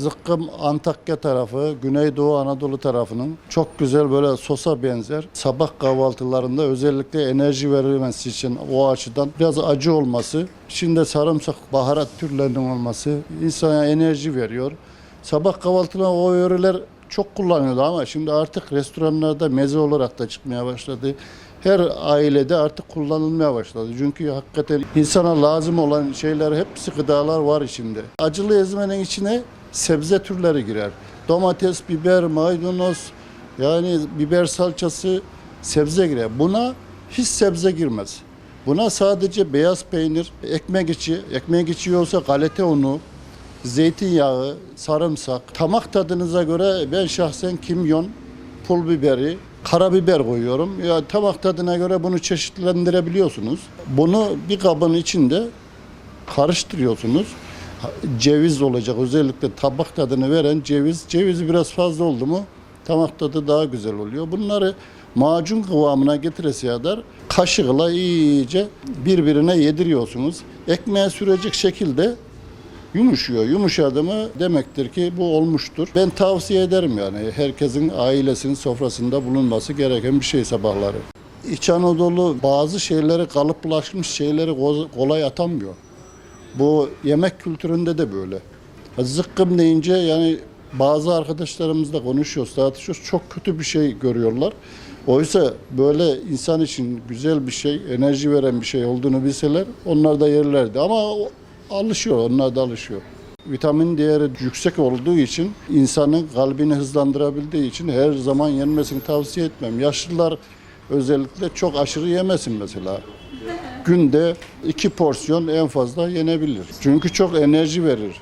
Zıkkım Antakya tarafı, Güneydoğu Anadolu tarafının çok güzel böyle sosa benzer. Sabah kahvaltılarında özellikle enerji verilmesi için o açıdan biraz acı olması, içinde sarımsak, baharat türlerinin olması insana enerji veriyor. Sabah kahvaltılarında o yöreler çok kullanıyordu ama şimdi artık restoranlarda meze olarak da çıkmaya başladı. Her ailede artık kullanılmaya başladı. Çünkü hakikaten insana lazım olan şeyler hepsi gıdalar var içinde. Acılı ezmenin içine sebze türleri girer. Domates, biber, maydanoz, yani biber salçası sebze girer. Buna hiç sebze girmez. Buna sadece beyaz peynir, ekmek içi, ekmek içi olsa galeta unu, zeytinyağı, sarımsak, tamak tadınıza göre ben şahsen kimyon, pul biberi, karabiber koyuyorum. Ya tamak tadına göre bunu çeşitlendirebiliyorsunuz. Bunu bir kabın içinde karıştırıyorsunuz. Ceviz olacak özellikle tabak tadını veren ceviz. Cevizi biraz fazla oldu mu tamak tadı daha güzel oluyor. Bunları macun kıvamına getiresiye kadar kaşıkla iyice birbirine yediriyorsunuz. Ekmeğe sürecek şekilde yumuşuyor. Yumuşadı mı demektir ki bu olmuştur. Ben tavsiye ederim yani herkesin ailesinin sofrasında bulunması gereken bir şey sabahları. İç Anadolu bazı şeyleri kalıplaşmış şeyleri ko- kolay atamıyor. Bu yemek kültüründe de böyle. Zıkkım deyince yani bazı arkadaşlarımızla konuşuyoruz, tartışıyoruz. Çok kötü bir şey görüyorlar. Oysa böyle insan için güzel bir şey, enerji veren bir şey olduğunu bilseler onlar da yerlerdi. Ama alışıyor, onlar da alışıyor. Vitamin değeri yüksek olduğu için insanın kalbini hızlandırabildiği için her zaman yenmesini tavsiye etmem. Yaşlılar özellikle çok aşırı yemesin mesela günde iki porsiyon en fazla yenebilir. Çünkü çok enerji verir.